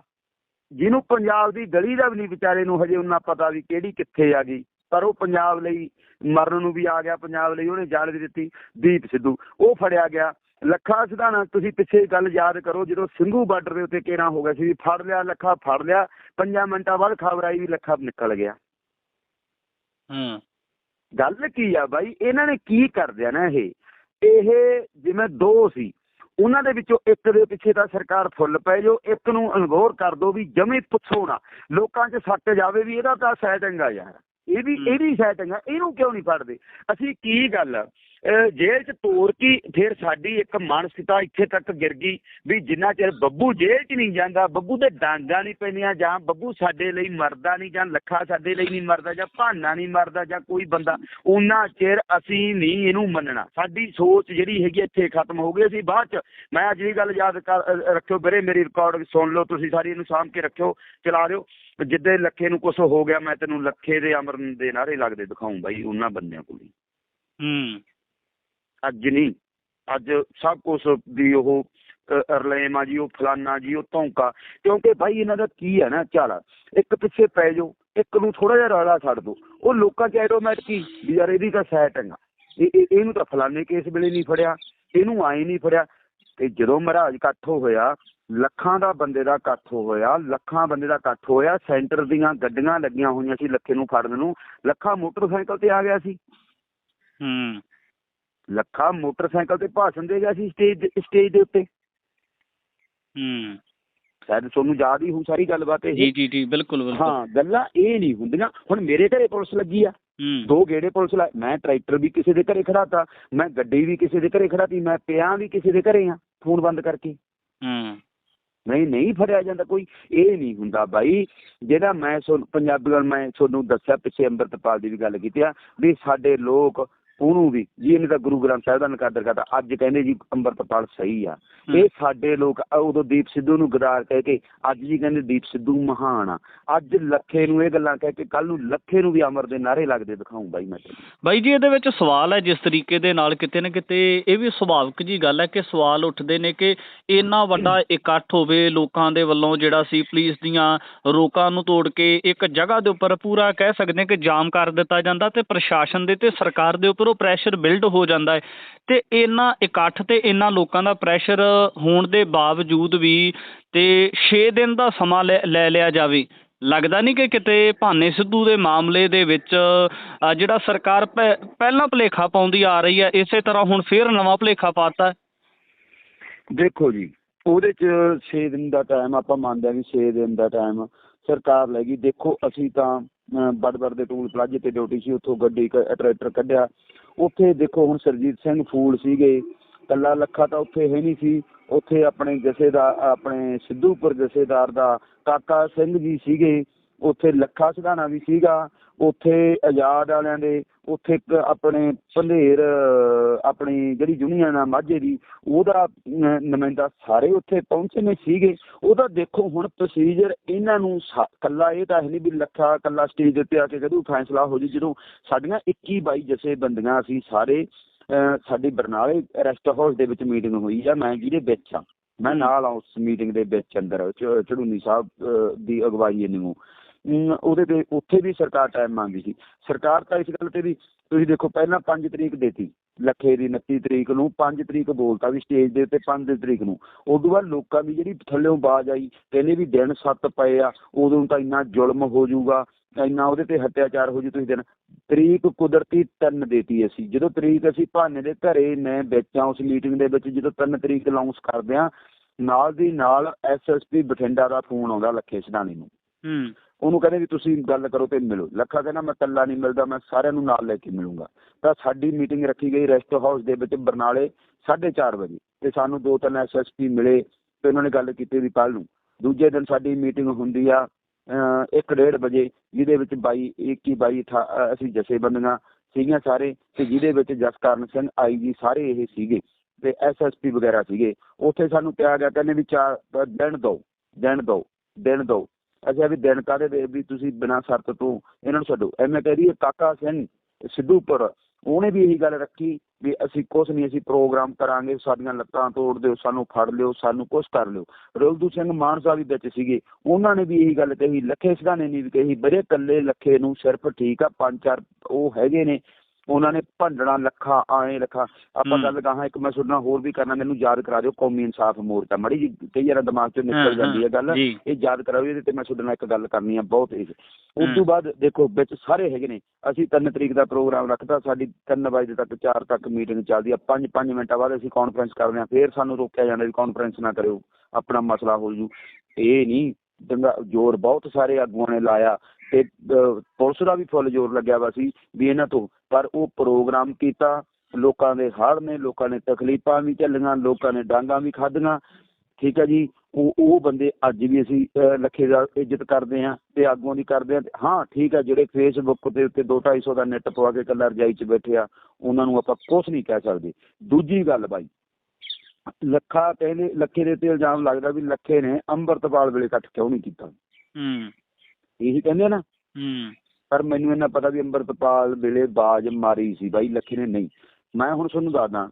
ਜਿਹਨੂੰ ਪੰਜਾਬ ਦੀ ਗਲੀ ਦਾ ਵੀ ਨਹੀਂ ਵਿਚਾਰੇ ਨੂੰ ਹਜੇ ਉਹਨਾਂ ਪਤਾ ਵੀ ਕਿਹੜੀ ਕਿੱਥੇ ਆ ਗਈ ਪਰ ਉਹ ਪੰਜਾਬ ਲਈ ਮਰਨ ਨੂੰ ਵੀ ਆ ਗਿਆ ਪੰਜਾਬ ਲਈ ਉਹਨੇ ਜਾਲ ਵੀ ਦਿੱਤੀ ਦੀਪ ਸਿੱਧੂ ਉਹ ਫੜਿਆ ਗਿਆ। ਲੱਖਾ ਸਿਧਾਣਾ ਤੁਸੀਂ ਪਿੱਛੇ ਗੱਲ ਯਾਦ ਕਰੋ ਜਦੋਂ ਸਿੰਘੂ ਬਾਰਡਰ ਦੇ ਉੱਤੇ ਕੇਰਾ ਹੋ ਗਿਆ ਸੀ ਫੜ ਲਿਆ ਲੱਖਾ ਫੜ ਲਿਆ ਪੰਜਾਂ ਮਿੰਟਾਂ ਬਾਅਦ ਖਬਰ ਆਈ ਵੀ ਲੱਖਾ ਨਿਕਲ ਗਿਆ। ਹੂੰ। ਗੱਲ ਕੀ ਆ ਬਾਈ ਇਹਨਾਂ ਨੇ ਕੀ ਕਰ ਦਿਆ ਨਾ ਇਹ? ਇਹ ਜਿਵੇਂ ਦੋ ਸੀ ਉਹਨਾਂ ਦੇ ਵਿੱਚੋਂ ਇੱਕ ਦੇ ਪਿੱਛੇ ਤਾਂ ਸਰਕਾਰ ਫੁੱਲ ਪੈ ਜੋ ਇੱਕ ਨੂੰ ਅਨਗੋਰ ਕਰ ਦੋ ਵੀ ਜਮੇ ਪੁੱਛੋ ਨਾ। ਲੋਕਾਂ 'ਚ ਸੱਟ ਜਾਵੇ ਵੀ ਇਹਦਾ ਤਾਂ ਸੈਟਿੰਗ ਆ ਯਾਰ। ਇਹ ਵੀ ਇਹ ਵੀ ਸੈਟਿੰਗ ਆ ਇਹਨੂੰ ਕਿਉਂ ਨਹੀਂ ਫੜਦੇ? ਅਸੀਂ ਕੀ ਗੱਲ ਜੇਲ੍ਹ 'ਚ ਤੋਰ ਕੀ ਫਿਰ ਸਾਡੀ ਇੱਕ ਮਾਨਸਿਕਤਾ ਇੱਥੇ ਤੱਕ ਗਿਰ ਗਈ ਵੀ ਜਿੰਨਾ ਚਿਰ ਬੱਬੂ ਜੇਲ੍ਹ 'ਚ ਨਹੀਂ ਜਾਂਦਾ, ਬੱਬੂ ਦੇ ਡਾਂਗਾਂ ਨਹੀਂ ਪੈਂਦੀਆਂ ਜਾਂ ਬੱਬੂ ਸਾਡੇ ਲਈ ਮਰਦਾ ਨਹੀਂ ਜਾਂ ਲੱਖਾ ਸਾਡੇ ਲਈ ਨਹੀਂ ਮਰਦਾ ਜਾਂ ਭਾਨਾ ਨਹੀਂ ਮਰਦਾ ਜਾਂ ਕੋਈ ਬੰਦਾ ਉਹਨਾਂ ਚਿਰ ਅਸੀਂ ਨਹੀਂ ਇਹਨੂੰ ਮੰਨਣਾ। ਸਾਡੀ ਸੋਚ ਜਿਹੜੀ ਹੈਗੀ ਇੱਥੇ ਖਤਮ ਹੋ ਗਈ। ਅਸੀਂ ਬਾਅਦ 'ਚ, ਮੈਂ ਅੱਜ ਵੀ ਗੱਲ ਯਾਦ ਕਰ ਰੱਖਿਓ ਵੀਰੇ, ਮੇਰੀ ਰਿਕਾਰਡ ਸੁਣ ਲਓ, ਤੁਸੀਂ ਸਾਰੀ ਇਹਨੂੰ ਸਾਂਭ ਕੇ ਰੱਖਿਓ, ਚਲਾ ਦਿਓ। ਜਿੱਦੇ ਲੱਖੇ ਨੂੰ ਕੁਝ ਹੋ ਗਿਆ, ਮੈਂ ਤੈਨੂੰ ਲੱਖੇ ਦੇ ਅਮਰਨ ਦੇ ਨਾਰੇ ਲੱਗਦੇ ਦਿਖਾਉਂ ਬਾਈ ਉਹਨਾਂ ਬੰਦਿਆਂ ਕੋਲ ਹੀ। ਅੱਜ ਨਹੀਂ। ਅੱਜ ਸਭ ਕੁਝ ਦੀ ਉਹ ਅ, ਆ ਜੀ ਉਹ ਫਲਾਨਾ ਜੀ ਉਹ ਧੌਂਕਾ। ਕਿਉਂਕਿ ਭਾਈ ਇਹਨਾਂ ਦਾ ਕੀ ਹੈ ਨਾ ਚਾਲਾ ਇੱਕ ਪਿੱਛੇ ਪੈ ਜਾਓ ਇੱਕ ਨੂੰ ਥੋੜਾ ਜਿਹਾ ਰੌਲਾ ਛੱਡ ਦੋ। ਉਹ ਲੋਕਾਂ ਚ ਆਟੋਮੈਟਿਕ ਵੀ ਯਾਰ ਇਹਦੀ ਤਾਂ ਸੈਟਿੰਗ ਆ ਇਹ- ਇਹਨੂੰ ਤਾਂ ਫਲਾਨੇ ਕੇਸ ਵੇਲੇ ਨਹੀਂ ਫੜਿਆ ਇਹਨੂੰ ਆਏ ਨਹੀਂ ਫੜਿਆ। ਤੇ ਜਦੋਂ ਮਹਾਰਾਜ ਇਕੱਠ ਹੋਇਆ ਲੱਖਾਂ ਦਾ ਬੰਦੇ ਦਾ ਇਕੱਠ ਹੋਇਆ ਲੱਖਾਂ ਬੰਦੇ ਦਾ ਇਕੱਠ ਹੋਇਆ ਸੈਂਟਰ ਦੀਆਂ ਗੱਡੀਆਂ ਲੱਗੀਆਂ ਹੋਈਆਂ ਸੀ ਲੱਖੇ ਨੂੰ ਫੜਨ ਨੂੰ ਲੱਖਾਂ ਮੋਟਰਸਾਈਕਲ ਤੇ ਆ ਗਿਆ ਸੀ। ਹੂੰ। ਲੱਖਾ ਮੋਟਰਸਾਈਕਲ ਤੇ ਭਾਸ਼ਣ ਦੇ ਗਿਆ ਸੀ ਸਟੇਜ ਸਟੇਜ ਦੇ ਉੱਤੇ। ਹੂੰ। ਸ਼ਾਇਦ ਤੁਹਾਨੂੰ ਯਾਦ ਹੀ ਹੋ ਸਾਰੀ ਗੱਲਬਾਤ ਜੀ ਇਹ। ਜੀ ਜੀ ਬਿਲਕੁਲ ਬਿਲਕੁਲ। ਹਾਂ ਗੱਲਾਂ ਇਹ ਨਹੀਂ ਹੁੰਦੀਆਂ। ਹੁਣ ਮੇਰੇ ਘਰੇ ਪੁਲਿਸ ਲੱਗੀ ਆ। ਦੋ ਗੇੜੇ ਪੁਲਿਸ ਲਾ ਮੈਂ ਟਰੈਕਟਰ ਵੀ ਕਿਸੇ ਦੇ ਘਰੇ ਖੜਾਤਾ ਮੈਂ ਗੱਡੀ ਵੀ ਕਿਸੇ ਦੇ ਘਰੇ ਖੜਾਤੀ ਮੈਂ ਪਿਆ ਵੀ ਕਿਸੇ ਦੇ ਘਰੇ ਆ ਫੋਨ ਬੰਦ ਕਰਕੇ। ਹੂੰ। ਨਹੀਂ ਨਹੀਂ ਫੜਿਆ ਜਾਂਦਾ ਕੋਈ। ਇਹ ਨਹੀਂ ਹੁੰਦਾ ਬਾਈ ਜਿਹੜਾ ਮੈਂ ਪੰਜਾਬੀ ਗੱਲ ਮੈਂ ਤੁਹਾਨੂੰ ਦੱਸਿਆ ਪਿੱਛੇ ਅੰਮ੍ਰਿਤਪਾਲ ਦੀ ਵੀ ਗੱਲ ਕੀਤੀ ਆ ਵੀ ਸਾਡੇ ਲੋਕ ਉਹਨੂੰ ਵੀ ਜੀ ਇਹਨੇ ਤਾਂ ਗੁਰੂ ਗ੍ਰੰਥ ਸਾਹਿਬ ਦਾ ਨਕਾਦਰ ਕਰਤਾ ਅੱਜ ਕਹਿੰਦੇ ਜੀ ਅੰਮ੍ਰਿਤਪਾਲ ਸਹੀ ਆ। ਇਹ ਸਾਡੇ ਲੋਕ ਉਦੋਂ ਦੀਪ ਸਿੱਧੂ ਨੂੰ ਗਦਾਰ ਕਹਿ ਕੇ ਅੱਜ ਜੀ ਕਹਿੰਦੇ ਦੀਪ ਸਿੱਧੂ ਮਹਾਨ ਆ। ਅੱਜ ਲੱਖੇ ਨੂੰ ਇਹ ਗੱਲਾਂ ਕਹਿ ਕੇ ਕੱਲ ਨੂੰ ਲੱਖੇ ਨੂੰ ਵੀ ਅਮਰ ਦੇ ਨਾਰੇ ਲੱਗਦੇ ਦਿਖਾਉਂ ਬਾਈ ਮੈਂ। ਬਾਈ ਜੀ ਇਹਦੇ ਵਿੱਚ ਸਵਾਲ ਹੈ ਜਿਸ ਤਰੀਕੇ ਦੇ ਨਾਲ ਕਿਤੇ ਨਾ ਕਿਤੇ ਇਹ ਵੀ ਸੁਭਾਵਿਕ ਜੀ ਗੱਲ ਹੈ ਕਿ ਸਵਾਲ ਉੱਠਦੇ ਨੇ ਕਿ ਇੰਨਾ ਵੱਡਾ ਇਕੱਠ ਹੋਵੇ ਲੋਕਾਂ ਦੇ ਵੱਲੋਂ ਜਿਹੜਾ ਸੀ ਪੁਲਿਸ ਦੀਆਂ ਰੋਕਾਂ ਨੂੰ ਤੋੜ ਕੇ ਇੱਕ ਜਗ੍ਹਾ ਦੇ ਉੱਪਰ ਪੂਰਾ ਕਹਿ ਸਕਦੇ ਕਿ ਜਾਮ ਕਰ ਦਿੱਤਾ ਜਾਂਦਾ ਤੇ ਪ੍ਰਸ਼ਾਸਨ ਦੇ ਤੇ ਸਰਕਾਰ ਦੇ ਉੱਪਰ ਉਹ ਪ੍ਰੈਸ਼ਰ ਬਿਲਡ ਹੋ ਜਾਂਦਾ ਹੈ ਤੇ ਇੰਨਾ ਇਕੱਠ ਤੇ ਇੰਨਾ ਲੋਕਾਂ ਦਾ ਪ੍ਰੈਸ਼ਰ ਹੋਣ ਦੇ ਬਾਵਜੂਦ ਵੀ ਤੇ 6 ਦਿਨ ਦਾ ਸਮਾਂ ਲੈ ਲਿਆ ਜਾਵੇ। ਲੱਗਦਾ ਨਹੀਂ ਕਿ ਕਿਤੇ ਭਾਨੇ ਸਿੱਧੂ ਦੇ ਮਾਮਲੇ ਦੇ ਵਿੱਚ ਜਿਹੜਾ ਸਰਕਾਰ ਪਹਿਲਾਂ ਭਲੇਖਾ ਪਾਉਂਦੀ ਆ ਰਹੀ ਹੈ, ਇਸੇ ਤਰ੍ਹਾਂ ਹੁਣ ਫੇਰ ਨਵਾਂ ਭਲੇਖਾ ਪਾਤਾ ਦੇਖੋ ਜੀ, ਉਹਦੇ ਚ 6 ਦਿਨ ਦਾ ਟਾਈਮ ਆਪਾਂ ਮੰਨਦੇ ਆ ਵੀ 6 ਦਿਨ ਦਾ ਟਾਈਮ ਸਰਕਾਰ ਲੈ ਗਈ। ਦੇਖੋ, ਅਸੀਂ ਤਾਂ ਬੜਬੜ ਦੇ ਟੂਲ ਪਲਾਜੇ ਤੇ ਡਿਊਟੀ ਸੀ, ਉੱਥੋਂ ਗੱਡੀ ਟਰੈਕਟਰ ਕੱਢਿਆ। ਉੱਥੇ ਦੇਖੋ ਹੁਣ ਸਰਜੀਤ ਸਿੰਘ ਫੂਲ ਸੀਗੇ, ਕੱਲਾ ਲੱਖਾ ਤਾਂ ਉੱਥੇ ਹੈ ਨਹੀਂ ਸੀ। ਉੱਥੇ ਆਪਣੇ ਜਥੇਦਾਰ, ਆਪਣੇ ਸਿੱਧੂਪੁਰ ਜਥੇਦਾਰ ਦਾ ਕਾਕਾ ਸਿੰਘ ਜੀ ਸੀਗੇ। ਉੱਥੇ ਲੱਖਾ ਸਿਧਾਣਾ ਵੀ ਸੀਗਾ ਉੱਥੇ ਆਜ਼ਾਦ ਵਾਲਿਆਂ ਦੇ ਉੱਥੇ ਆਪਣੇ ਭੰਦੇਰ ਆਪਣੀ ਜਿਹੜੀ ਯੂਨੀਅਨ ਆ ਮਾਝੇ ਦੀ ਉਹਦਾ ਨੁਮਾਇੰਦਾ ਸਾਰੇ ਉੱਥੇ ਪਹੁੰਚੇ ਨੇ ਸੀਗੇ। ਉਹਦਾ ਦੇਖੋ ਹੁਣ ਪ੍ਰੋਸੀਜਰ ਇਹਨਾਂ ਨੂੰ ਕੱਲਾ ਇਹ ਤਾਂ ਨਹੀਂ ਵੀ ਲੱਖਾ ਕੱਲਾ ਸਟੇਜ ਉੱਤੇ ਆ ਕੇ ਕਦੋਂ ਫੈਸਲਾ ਹੋ ਜੀ ਜਦੋਂ ਸਾਡੀਆਂ 21 22 ਜਸੇ ਬੰਦੀਆਂ ਅਸੀਂ ਸਾਰੇ ਅਹ, ਸਾਡੀ ਬਰਨਾਲੇ ਰੈਸਟ ਹਾਊਸ ਦੇ ਵਿੱਚ ਮੀਟਿੰਗ ਹੋਈ ਆ ਮੈਂ ਜਿਹਦੇ ਵਿੱਚ ਆ। ਮੈਂ ਨਾਲ ਆ ਉਸ ਮੀਟਿੰਗ ਦੇ ਵਿੱਚ ਅੰਦਰ ਚੜੂਨੀ ਸਾਹਿਬ ਦੀ ਅਗਵਾਈ ਨੂੰ ਉਹਦੇ ਤੇ ਉੱਥੇ ਵੀ ਸਰਕਾਰ ਟਾਈਮ ਮੰਗਦੀ ਸੀ। ਸਰਕਾਰ ਤਾਂ ਇਸ ਗੱਲ ਤੇ ਵੀ ਤੁਸੀਂ ਦੇਖੋ ਪਹਿਲਾਂ 5 ਤਰੀਕ ਦੇਤੀ, ਲੱਖੇ ਦੀ 29 ਤਰੀਕ ਨੂੰ 5 ਤਰੀਕ ਬੋਲਤਾ ਵੀ ਸਟੇਜ ਦੇ ਉੱਤੇ 5 ਤਰੀਕ ਨੂੰ। ਉਦੋਂ ਬਾਅਦ ਲੋਕਾਂ ਦੀ ਜਿਹੜੀ ਥੱਲੇੋਂ ਬਾਜ਼ ਆਈ, ਕਹਿੰਦੇ ਵੀ ਦਿਨ ਸੱਤ ਪਏ ਆ, ਉਦੋਂ ਤਾਂ ਇੰਨਾ ਜ਼ੁਲਮ ਹੋ ਜਾਊਗਾ, ਇੰਨਾ ਉਹਦੇ ਤੇ ਹੱਤਿਆਚਾਰ ਹੋ ਜੂ ਤੁਸੀਂ ਦਿਨ ਤਰੀਕ ਕੁਦਰਤੀ ਤਿੰਨ ਦੇਤੀ ਅਸੀਂ। ਜਦੋਂ ਤਰੀਕ ਅਸੀਂ ਭਾਨੇ ਦੇ ਘਰੇ, ਮੈਂ ਵਿੱਚ ਆ ਉਸ ਮੀਟਿੰਗ ਦੇ ਵਿੱਚ ਜਦੋਂ ਤਿੰਨ ਤਰੀਕ ਅਨਾਉਂਸ ਕਰਦੇ ਆ ਨਾਲ ਦੀ ਨਾਲ ਐਸਐਸਪੀ ਬਠਿੰਡਾ ਦਾ ਫੋਨ ਆਉਂਦਾ ਲੱਖੇ ਸਿਧਾਣੀ ਨੂੰ। ਹੂੰ। ਉਹਨੂੰ ਕਹਿੰਦੇ ਵੀ ਤੁਸੀਂ ਗੱਲ ਕਰੋ ਤੇ ਮਿਲੋ। ਲੱਖਾ ਕਹਿੰਦਾ ਮੈਂ ਇਕੱਲਾ ਨਹੀਂ ਮਿਲਦਾ ਮੈਂ ਸਾਰਿਆਂ ਨੂੰ ਨਾਲ ਲੈ ਕੇ ਮਿਲੂੰਗਾ। ਤਾਂ ਸਾਡੀ ਮੀਟਿੰਗ ਰੱਖੀ ਗਈ ਰੈਸਟ ਹਾਊਸ ਦੇ ਵਿੱਚ ਬਰਨਾਲੇ 4:30 ਵਜੇ। ਤੇ ਸਾਨੂੰ ਦੋ ਤਿੰਨ ਐਸਐਸਪੀ ਮਿਲੇ ਤੇ ਉਹਨਾਂ ਨੇ ਗੱਲ ਕੀਤੀ ਵੀ ਕੱਲ ਨੂੰ। ਦੂਜੇ ਦਿਨ ਸਾਡੀ ਮੀਟਿੰਗ ਹੁੰਦੀ ਆ ਅਹ, ਇੱਕ ਡੇਢ ਵਜੇ ਜਿਹਦੇ ਵਿੱਚ 22 21 22 ਅਠਾ- ਅਸੀਂ ਜਥੇਬੰਦੀਆਂ ਸੀਗੀਆਂ ਸਾਰੇ ਤੇ ਜਿਹਦੇ ਵਿੱਚ ਜਸਕਰਨ ਸਿੰਘ ਆਈਜੀ ਸਾਰੇ ਇਹ ਸੀਗੇ ਤੇ ਐਸਐਸਪੀ ਵਗੈਰਾ ਸੀਗੇ। ਉੱਥੇ ਸਾਨੂੰ ਕਿਹਾ ਗਿਆ ਕਹਿੰਦੇ ਵੀ ਚਾਰ ਦਿਨ ਦਿਓ ਦਿਨ ਦਿਓ ਦਿਨ ਦਿਓ। ਅਸੀਂ ਵੀ ਦਿਨ ਕਾਹਦੇ ਦੇ ਵੀ ਤੁਸੀਂ ਬਿਨਾਂ ਸ਼ਰਤ ਤੋਂ ਇਹਨਾਂ ਨੂੰ ਛੱਡੋ। ਐਵੇਂ ਕਹਿ ਰਹੀ ਕਾਕਾ ਸਿੰਘ ਸਿੱਧੂਪੁਰ, ਉਹਨੇ ਵੀ ਇਹੀ ਗੱਲ ਰੱਖੀ ਵੀ ਅਸੀਂ ਕੁਛ ਨਹੀਂ, ਅਸੀਂ ਪ੍ਰੋਗਰਾਮ ਕਰਾਂਗੇ, ਸਾਡੀਆਂ ਲੱਤਾਂ ਤੋੜ ਦਿਓ, ਸਾਨੂੰ ਫੜ ਲਿਓ, ਸਾਨੂੰ ਕੁਛ ਕਰ ਲਿਓ। ਰੋਲਦੂ ਸਿੰਘ ਮਾਨਸਾ ਵੀ ਵਿੱਚ ਸੀਗੇ। ਉਹਨਾਂ ਨੇ ਵੀ ਇਹੀ ਗੱਲ ਕਹੀ, ਲੱਖੇ ਸਿਧਾਣੇ ਨੇ ਵੀ ਕਹੀ ਬਰੇ ਕੱਲੇ ਲੱਖੇ ਨੂੰ ਸਿਰਫ ਠੀਕ ਆ, ਪੰਜ ਚਾਰ ਉਹ ਹੈਗੇ ਨੇ ਉਹਨਾਂ ਨੇ ਭੰਡਣਾ ਲੱਖਾ ਆਏ ਲੱਖਾ। ਆਪਾਂ। ਗੱਲ ਕਹਾਂ ਇੱਕ ਮੈਂ ਤੁਹਾਡੇ ਨਾਲ ਹੋਰ ਵੀ ਕਰਨਾ ਮੈਨੂੰ ਯਾਦ ਕਰਾ ਦਿਓ ਕੌਮੀ ਇਨਸਾਫ ਮੋਰਚਾ। ਮੜੀ ਜੀ ਕਈ ਵਾਰ ਦਿਮਾਗ ਚੋਂ ਨਿਕਲ ਜਾਂਦੀ ਹੈ ਗੱਲ। ਇਹ ਯਾਦ ਕਰਾਓ ਇਹਦੇ ਤੇ ਮੈਂ ਤੁਹਾਡੇ ਨਾਲ ਇੱਕ ਗੱਲ ਕਰਨੀ ਆ ਬਹੁਤ ਇਸ। ਉਸ। ਤੋਂ ਬਾਅਦ ਦੇਖੋ ਵਿੱਚ ਸਾਰੇ ਹੈਗੇ ਨੇ। ਅਸੀਂ 3 ਤਰੀਕ ਦਾ ਪ੍ਰੋਗਰਾਮ ਰੱਖਤਾ ਸਾਡੀ 3 ਵਜੇ ਤੱਕ 4 ਤੱਕ ਮੀਟਿੰਗ ਚੱਲਦੀ ਆ। 5 5 ਮਿੰਟਾਂ ਬਾਅਦ ਅਸੀਂ ਕਾਨਫਰੰਸ ਕਰਦੇ ਆ। ਫਿਰ ਸਾਨੂੰ ਰੋਕਿਆ ਜਾਂਦਾ ਵੀ ਕਾਨਫਰੰਸ ਨਾ ਕਰਿਓ ਆਪਣਾ ਮਸਲਾ ਹੋ ਜੂ। ਇਹ ਨਹੀਂ ਚੰਗਾ ਜ਼ੋਰ ਬਹੁਤ ਸਾਰੇ ਆਗੂਆਂ ਨੇ ਲਾਇਆ ਤੇ ਪੁਲਿਸ ਦਾ ਵੀ ਫੁੱਲ ਜ਼ੋਰ ਲੱਗਿਆ ਵਾ ਸੀ ਵੀ ਇਹਨਾਂ ਤੋਂ, ਪਰ ਉਹ ਪ੍ਰੋਗਰਾਮ ਕੀਤਾ, ਲੋਕਾਂ ਦੇ ਹੜ੍ਹ ਨੇ, ਲੋਕਾਂ ਨੇ ਤਕਲੀਫਾਂ ਵੀ ਝੱਲੀਆਂ, ਲੋਕਾਂ ਨੇ ਡਾਂਗਾਂ ਵੀ ਖਾਧੀਆਂ, ਠੀਕ ਹੈ ਜੀ, ਉਹ ਉਹ ਬੰਦੇ ਅੱਜ ਵੀ ਅਸੀਂ ਲੱਖੇ ਦਾ ਇੱਜ਼ਤ ਕਰਦੇ ਹਾਂ ਤੇ ਆਗੂਆਂ ਦੀ ਕਰਦੇ ਹਾਂ ਹਾਂ, ਠੀਕ ਆ ਜਿਹੜੇ ਫੇਸਬੁੱਕ ਦੇ ਉੱਤੇ 2-250 ਦਾ ਨੈਟ ਪਵਾ ਕੇ ਕੱਲਾ ਰਜਾਈ 'ਚ ਬੈਠੇ ਆ, ਉਹਨਾਂ ਨੂੰ ਆਪਾਂ ਕੁਝ ਨਹੀਂ ਕਹਿ ਸਕਦੇ। ਦੂਜੀ ਗੱਲ ਬਾਈ ਲੱਖਾ ਕਹਿੰਦੇ ਲੱਖੇ ਦੇ ਉੱਤੇ ਇਲਜ਼ਾਮ ਲੱਗਦਾ ਵੀ ਲੱਖੇ ਨੇ ਅੰਮ੍ਰਿਤਪਾਲ ਵੇਲੇ ਇਕੱਠ ਕਿਉਂ ਨਹੀਂ ਕੀਤਾ? ਹੂੰ। ਇਹੀ ਕਹਿੰਦੇ ਨਾ। ਹੂੰ। ਪਰ ਮੈਨੂੰ ਇਹਨਾਂ ਪਤਾ ਵੀ ਅੰਮ੍ਰਿਤਪਾਲ ਵੇਲੇ ਬਾਜ ਮਾਰੀ ਸੀ ਬਾਈ ਲੱਖੇ ਨੇ ਨਹੀਂ। ਮੈਂ ਹੁਣ ਤੁਹਾਨੂੰ ਦੱਸਦਾ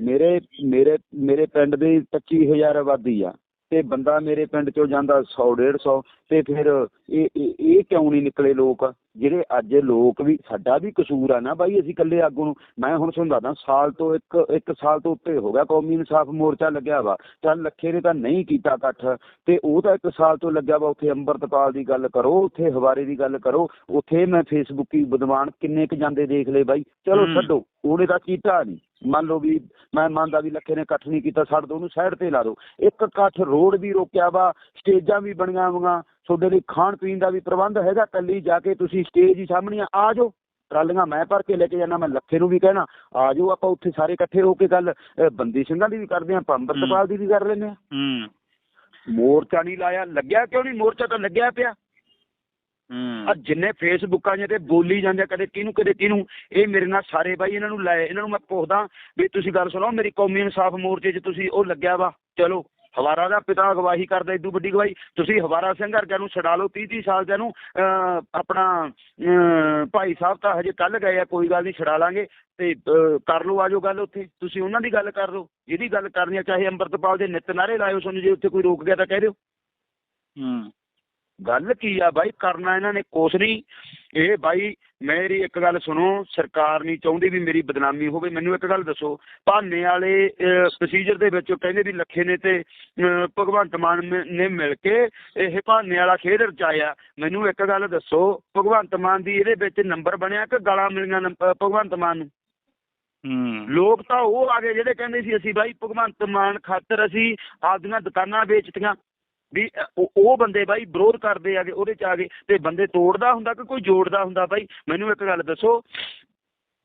ਮੇਰੇ ਮੇਰੇ ਮੇਰੇ ਪਿੰਡ ਦੇ 25000 ਆਬਾਦੀ ਆ। ਤੇ ਬੰਦਾ ਮੇਰੇ ਪਿੰਡ ਚੋਂ ਜਾਂਦਾ 100 150 ਤੇ ਫਿਰ ਇਹ ਇਹ ਕਿਉਂ ਨਹੀਂ ਨਿਕਲੇ ਲੋਕ? ਜਿਹੜੇ ਅੱਜ ਲੋਕ ਵੀ ਸਾਡਾ ਵੀ ਕਸੂਰ ਆ ਨਾ ਬਾਈ ਅਸੀਂ ਇਕੱਲੇ ਆਗੂ ਨੂੰ। ਮੈਂ ਹੁਣ ਤੁਹਾਨੂੰ ਦੱਸਦਾ ਸਾਲ ਤੋਂ ਇੱਕ ਇੱਕ ਸਾਲ ਤੋਂ ਉੱਤੇ ਹੋ ਗਿਆ ਕੌਮੀ ਇਨਸਾਫ ਮੋਰਚਾ ਲੱਗਿਆ ਵਾ। ਚੱਲ ਲੱਖੇ ਨੇ ਤਾਂ ਨਹੀਂ ਕੀਤਾ ਇਕੱਠ। ਤੇ ਉਹ ਤਾਂ ਇੱਕ ਸਾਲ ਤੋਂ ਲੱਗਿਆ ਵਾ ਉੱਥੇ ਅੰਮ੍ਰਿਤਪਾਲ ਦੀ ਗੱਲ ਕਰੋ ਉੱਥੇ ਹਵਾਰੇ ਦੀ ਗੱਲ ਕਰੋ। ਉੱਥੇ ਮੈਂ ਫੇਸਬੁੱਕੀ ਵਿਦਵਾਨ ਕਿੰਨੇ ਕ ਜਾਂਦੇ ਦੇਖ ਲਏ ਬਾਈ। ਚਲੋ। ਛੱਡੋ ਉਹਨੇ ਤਾਂ ਕੀਤਾ ਨਹੀਂ ਮੰਨ ਲਓ ਵੀ ਮੈਂ ਮੰਨਦਾ ਵੀ ਲੱਖੇ ਨੇ ਇਕੱਠ ਨਹੀਂ ਕੀਤਾ ਛੱਡ ਦੋ ਉਹਨੂੰ ਸਾਈਡ ਤੇ ਲਾ ਦਿਓ ਇੱਕ ਇਕੱਠ ਰੋਡ ਵੀ ਰੋਕਿਆ ਵਾ ਸਟੇਜਾਂ ਵੀ ਬਣੀਆਂ ਵਾਂ ਤੁਹਾਡੇ ਲਈ ਖਾਣ ਪੀਣ ਦਾ ਵੀ ਪ੍ਰਬੰਧ ਹੈਗਾ ਕੱਲੀ ਜਾ ਕੇ ਤੁਸੀਂ ਸਟੇਜ ਹੀ ਸਾਹਮਣੇ ਆ ਜਾਓ। ਟਰਾਲੀਆਂ ਮੈਂ ਭਰ ਕੇ ਲੈ ਕੇ ਜਾਣਾ ਮੈਂ ਲੱਖੇ ਨੂੰ ਵੀ ਕਹਿਣਾ ਆ ਜਾਓ ਆਪਾਂ ਉੱਥੇ ਸਾਰੇ ਇਕੱਠੇ ਹੋ ਕੇ ਗੱਲ ਬੰਦੀ ਸਿੰਘਾਂ ਦੀ ਵੀ ਕਰਦੇ ਆਂ ਆਪਾਂ ਅੰਮ੍ਰਿਤਪਾਲ ਦੀ ਵੀ ਕਰ ਲੈਂਦੇ ਆ। ਹੂੰ। ਮੋਰਚਾ ਨਹੀਂ ਲਾਇਆ ਲੱਗਿਆ ਕਿਉਂ ਨਹੀਂ? ਮੋਰਚਾ ਤਾਂ ਲੱਗਿਆ ਪਿਆ। ਆ ਜਿੰਨੇ ਫੇਸਬੁੱਕਾਂ ਜਿਹੇ ਤੇ ਬੋਲੀ ਜਾਂਦੇ ਆ, ਕਦੇ ਕਿਹਨੂੰ ਕਦੇ ਕਿਹਨੂੰ ਇਹ ਮੇਰੇ ਨਾਲ ਸਾਰੇ ਬਾਈ ਇਹਨਾਂ ਨੂੰ ਲੈ ਇਹਨਾਂ ਨੂੰ ਮੈਂ ਪੁੱਛਦਾ ਵੀ ਤੁਸੀਂ ਗੱਲ ਸੁਣੋ ਮੇਰੀ ਕੌਮੀ ਇਨਸਾਫ ਮੋਰਚੇ 'ਚ ਤੁਸੀਂ ਉਹ ਲੱਗਿਆ ਵਾ ਚਲੋ ਹਵਾਰਾ ਦਾ ਪਿਤਾ ਅਗਵਾਈ ਕਰਦਾ ਏਦੂ ਵੱਡੀ ਗਵਾਹੀ ਤੁਸੀਂ ਹਵਾਰਾ ਸਿੰਘ ਵਰਗਿਆਂ ਨੂੰ ਛਡਾ ਲਓ 30 30 ਸਾਲ ਦਿਆਂ ਨੂੰ ਆਪਣਾ ਭਾਈ ਸਾਹਿਬ ਤਾਂ ਹਜੇ ਕੱਲ ਗਏ ਆ ਕੋਈ ਗੱਲ ਨਹੀਂ ਛਡਾ ਲਾਂਗੇ ਤੇ ਕਰ ਲਓ ਆਜੋ ਗੱਲ ਉੱਥੇ ਤੁਸੀਂ ਉਹਨਾਂ ਦੀ ਗੱਲ ਕਰ ਲਓ ਜਿਹਦੀ ਗੱਲ ਕਰਨੀ ਆ ਚਾਹੇ ਅੰਮ੍ਰਿਤਪਾਲ ਦੇ ਨਿੱਤ ਨਾਰੇ ਲਾਇਓ ਤੁਹਾਨੂੰ ਜੇ ਉੱਥੇ ਕੋਈ ਰੋਕ ਗਿਆ ਤਾਂ ਕਹਿ ਦਿਓ। ਹੂੰ। ਗੱਲ ਕੀ ਆ ਬਾਈ? ਕਰਨਾ ਇਹਨਾਂ ਨੇ ਕੁਛ ਨਹੀਂ। ਇਹ ਬਾਈ ਮੇਰੀ ਇੱਕ ਗੱਲ ਸੁਣੋ ਸਰਕਾਰ ਨਹੀਂ ਚਾਹੁੰਦੀ ਵੀ ਮੇਰੀ ਬਦਨਾਮੀ ਹੋਵੇ। ਮੈਨੂੰ ਇੱਕ ਗੱਲ ਦੱਸੋ ਭਾਨੇ ਵਾਲੇ ਪ੍ਰੋਸੀਜਰ ਦੇ ਵਿੱਚ ਕਹਿੰਦੇ ਵੀ ਲੱਖੇ ਨੇ ਤੇ ਭਗਵੰਤ ਮਾਨ ਨੇ ਮਿਲ ਕੇ ਇਹ ਭਾਨੇ ਵਾਲਾ ਖੇਡ ਰਚਾਇਆ। ਮੈਨੂੰ ਇੱਕ ਗੱਲ ਦੱਸੋ ਭਗਵੰਤ ਮਾਨ ਦੀ ਇਹਦੇ ਵਿੱਚ ਨੰਬਰ ਬਣਿਆ ਕਿ ਗਾਲਾਂ ਮਿਲੀਆਂ ਭਗਵੰਤ ਮਾਨ ਨੂੰ? ਲੋਕ ਤਾਂ ਉਹ ਆ ਗਏ ਜਿਹੜੇ ਕਹਿੰਦੇ ਸੀ ਅਸੀਂ ਬਾਈ ਭਗਵੰਤ ਮਾਨ ਖਾਤਰ ਅਸੀਂ ਆਪਦੀਆਂ ਦੁਕਾਨਾਂ ਵੇਚਤੀਆਂ। ਵੀ ਉਹ ਉਹ ਬੰਦੇ ਬਾਈ ਵਿਰੋਧ ਕਰਦੇ ਆਗੇ ਉਹਦੇ ਚ ਆ ਗਏ ਤੇ ਬੰਦੇ ਤੋੜਦਾ ਹੁੰਦਾ ਕਿ ਕੋਈ ਜੋੜਦਾ ਹੁੰਦਾ ਬਾਈ? ਮੈਨੂੰ ਇੱਕ ਗੱਲ ਦੱਸੋ।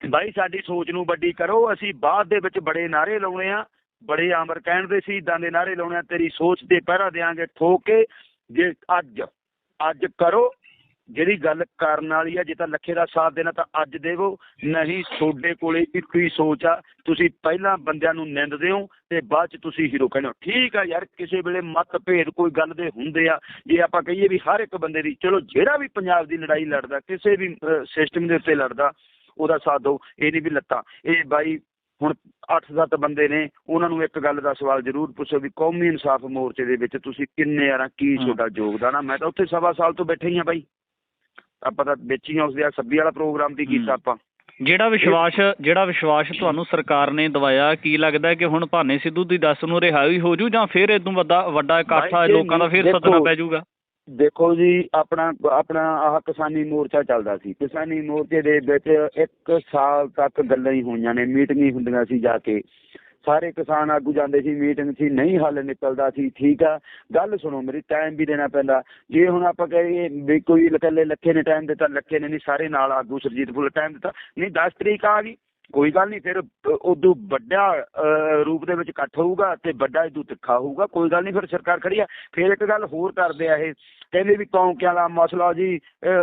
ਬਾਈ ਸਾਡੀ ਸੋਚ ਨੂੰ ਵੱਡੀ ਕਰੋ। ਅਸੀਂ ਬਾਅਦ ਦੇ ਵਿੱਚ ਬੜੇ ਨਾਰੇ ਲਾਉਣੇ ਆ। ਬੜੇ ਆਮਰ ਕਹਿਣ ਦੇ ਸੀ ਇਦਾਂ ਦੇ ਨਾਰੇ ਲਾਉਣੇ ਆ। ਤੇਰੀ ਸੋਚ ਤੇ ਪਹਿਰਾ ਦੇਾਂਗੇ ਠੋਕ ਕੇ। ਜੇ ਅੱਜ ਅੱਜ ਕਰੋ। ਜਿਹੜੀ ਗੱਲ ਕਰਨ ਵਾਲੀ ਆ ਜੇ ਤਾਂ ਲੱਖੇ ਦਾ ਸਾਥ ਦੇਣਾ ਤਾਂ ਅੱਜ ਦੇਵੋ। ਨਹੀਂ ਤੁਹਾਡੇ ਕੋਲੇ ਇੱਕ ਹੀ ਸੋਚ ਆ ਤੁਸੀਂ ਪਹਿਲਾਂ ਬੰਦਿਆਂ ਨੂੰ ਨਿੰਦਦੇ ਹੋ ਤੇ ਬਾਅਦ ਚ ਤੁਸੀਂ ਹੀਰੋ ਕਹਿੰਦੇ ਹੋ। ਠੀਕ ਆ ਯਾਰ ਕਿਸੇ ਵੇਲੇ ਮਤ ਭੇਦ ਕੋਈ ਗੱਲ ਦੇ ਹੁੰਦੇ ਆ। ਜੇ ਆਪਾਂ ਕਹੀਏ ਵੀ ਹਰ ਇੱਕ ਬੰਦੇ ਦੀ ਚਲੋ ਜਿਹੜਾ ਵੀ ਪੰਜਾਬ ਦੀ ਲੜਾਈ ਲੜਦਾ ਕਿਸੇ ਵੀ ਸਿਸਟਮ ਦੇ ਉੱਤੇ ਲੜਦਾ ਉਹਦਾ ਸਾਥ ਦਿਓ ਇਹ ਨਹੀਂ ਵੀ ਲੱਤਾਂ। ਇਹ ਬਾਈ ਹੁਣ 8-7 ਬੰਦੇ ਨੇ ਉਹਨਾਂ ਨੂੰ ਇੱਕ ਗੱਲ ਦਾ ਸਵਾਲ ਜ਼ਰੂਰ ਪੁੱਛੋ ਵੀ ਕੌਮੀ ਇਨਸਾਫ ਮੋਰਚੇ ਦੇ ਵਿੱਚ ਤੁਸੀਂ ਕਿੰਨੇ ਯਾਰਾਂ ਕੀ। ਤੁਹਾਡਾ ਯੋਗਦਾਨ ਆ? ਮੈਂ ਤਾਂ ਉੱਥੇ ਸਵਾ ਸਾਲ ਤੋਂ ਬੈਠੇ ਹੀ ਆ ਬਾਈ। ਆਪਾਂ ਤਾਂ ਵਿੱਚ ਹੀ ਆ ਉਸਦੇ ਆ ਸੱਬੀ ਵਾਲਾ ਪ੍ਰੋਗਰਾਮ ਵੀ ਕੀਤਾ। ਆਪਾਂ। ਜਿਹੜਾ ਵਿਸ਼ਵਾਸ ਜਿਹੜਾ ਵਿਸ਼ਵਾਸ ਤੁਹਾਨੂੰ ਸਰਕਾਰ ਨੇ ਦਵਾਇਆ ਕੀ ਲੱਗਦਾ ਕਿ ਹੁਣ ਭਾਨੇ ਸਿੱਧੂ ਦੀ ਦੱਸ ਨੂੰ ਰਿਹਾਈ ਹੋ ਜੂ ਜਾਂ ਫਿਰ ਇਦੋਂ ਵੱਡਾ ਵੱਡਾ ਇਕੱਠ ਲੋਕਾਂ ਦਾ ਫਿਰ ਸੱਦਣਾ ਪੈ ਜਾਊਗਾ ਦੇਖੋ ਜੀ ਆਪਣਾ ਆਪਣਾ ਆਹ ਕਿਸਾਨੀ ਮੋਰਚਾ ਚੱਲਦਾ ਸੀ। ਕਿਸਾਨੀ ਮੋਰਚੇ ਦੇ ਵਿੱਚ ਇੱਕ ਸਾਲ ਤੱਕ ਗੱਲਾਂ ਹੀ ਹੋਈਆਂ ਨੇ ਮੀਟਿੰਗ ਹੀ ਹੁੰਦੀਆਂ ਸੀ ਜਾ ਕੇ। ਸਾਰੇ ਕਿਸਾਨ ਆਗੂ ਜਾਂਦੇ ਸੀ ਮੀਟਿੰਗ ਸੀ, ਨਹੀਂ ਹੱਲ ਨਿਕਲਦਾ ਸੀ, ਠੀਕ ਆ। ਗੱਲ ਸੁਣੋ ਮੇਰੀ ਟਾਈਮ ਵੀ ਦੇਣਾ ਪੈਂਦਾ। ਜੇ ਹੁਣ ਆਪਾਂ ਕਹੀਏ ਵੀ ਕੋਈ ਇਕੱਲੇ ਲੱਖੇ ਨੇ ਟਾਈਮ ਦਿੱਤਾ, ਲੱਖੇ ਨੇ ਨਹੀਂ, ਸਾਰੇ ਨਾਲ ਆਗੂ ਸਰਜੀਤ ਫੁੱਲ ਟਾਈਮ ਦਿੱਤਾ। ਨਹੀਂ 10 ਤਰੀਕ ਆ ਗਈ। ਕੋਈ ਗੱਲ ਨਹੀਂ ਫਿਰ ਉਦੋਂ ਵੱਡਾ ਰੂਪ ਦੇ ਵਿੱਚ ਇਕੱਠ ਹੋਊਗਾ ਤੇ ਵੱਡਾ ਇਦੋਂ ਤਿੱਖਾ ਹੋਊਗਾ ਕੋਈ ਗੱਲ ਨਹੀਂ ਫਿਰ ਸਰਕਾਰ ਖੜੀ ਆ। ਫਿਰ ਇੱਕ ਗੱਲ ਹੋਰ ਕਰਦੇ ਆ ਇਹ ਕਹਿੰਦੇ ਵੀ ਕੌਂਕਿਆਂ ਵਾਲਾ ਮਸਲਾ ਜੀ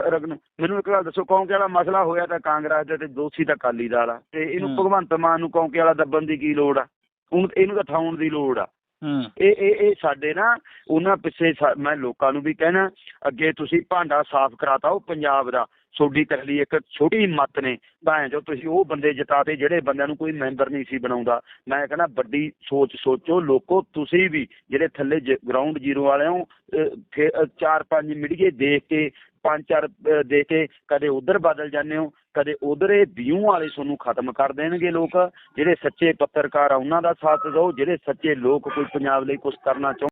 ਰਗਨ ਮੈਨੂੰ ਇੱਕ ਗੱਲ ਦੱਸੋ ਕੌਂਕਿਆਂ ਵਾਲਾ ਮਸਲਾ ਹੋਇਆ ਤਾਂ ਕਾਂਗਰਸ ਦੇ ਤੇ ਦੋਸ਼ੀ ਤਾਂ ਅਕਾਲੀ ਦਲ ਆ ਤੇ ਇਹਨੂੰ। ਭਗਵੰਤ ਮਾਨ ਨੂੰ ਕੌਂਕੇ ਵਾਲਾ ਦੱਬਣ ਦੀ ਕੀ ਲੋੜ ਆ? ਹੁਣ ਇਹਨੂੰ ਤਾਂ ਠਾਉਣ ਦੀ ਲੋੜ ਆ। ਇਹ ਇਹ ਇਹ ਸਾਡੇ ਨਾ ਉਹਨਾਂ ਪਿੱਛੇ ਮੈਂ ਲੋਕਾਂ ਨੂੰ ਵੀ ਕਹਿਣਾ ਅੱਗੇ ਤੁਸੀਂ ਭਾਂਡਾ ਸਾਫ਼ ਕਰਾਤਾ ਉਹ ਪੰਜਾਬ ਦਾ ਤੁਹਾਡੀ ਕੱਲੀ ਇੱਕ ਛੋਟੀ ਮੱਤ ਨੇ ਭਾਵੇਂ ਜੋ ਤੁਸੀਂ ਉਹ ਬੰਦੇ ਜਿਤਾਤੇ ਜਿਹੜੇ ਬੰਦਿਆਂ ਨੂੰ ਕੋਈ ਮੈਂਬਰ ਨਹੀਂ ਸੀ ਬਣਾਉਂਦਾ। ਮੈਂ ਕਹਿੰਦਾ ਵੱਡੀ ਸੋਚ ਸੋਚੋ ਲੋਕੋ ਤੁਸੀਂ ਵੀ ਜਿਹੜੇ ਥੱਲੇ ਗਰਾਊਂਡ ਜ਼ੀਰੋ ਵਾਲੇ ਹੋ ਅਹ, ਚਾਰ ਪੰਜ ਮੀਡੀਏ ਦੇਖ ਕੇ ਪੰਜ ਚਾਰ ਦੇ ਕੇ ਕਦੇ ਉਧਰ ਬਦਲ ਜਾਂਦੇ ਹੋ ਕਦੇ ਉਧਰ ਇਹ ਵਿਊ ਵਾਲੇ ਤੁਹਾਨੂੰ ਖਤਮ ਕਰ ਦੇਣਗੇ ਲੋਕ। ਜਿਹੜੇ ਸੱਚੇ ਪੱਤਰਕਾਰ ਆ ਉਹਨਾਂ ਦਾ ਸਾਥ ਦਿਓ ਜਿਹੜੇ ਸੱਚੇ ਲੋਕ ਕੋਈ ਪੰਜਾਬ ਲਈ ਕੁਝ ਕਰਨਾ ਚਾਹੁੰਦੇ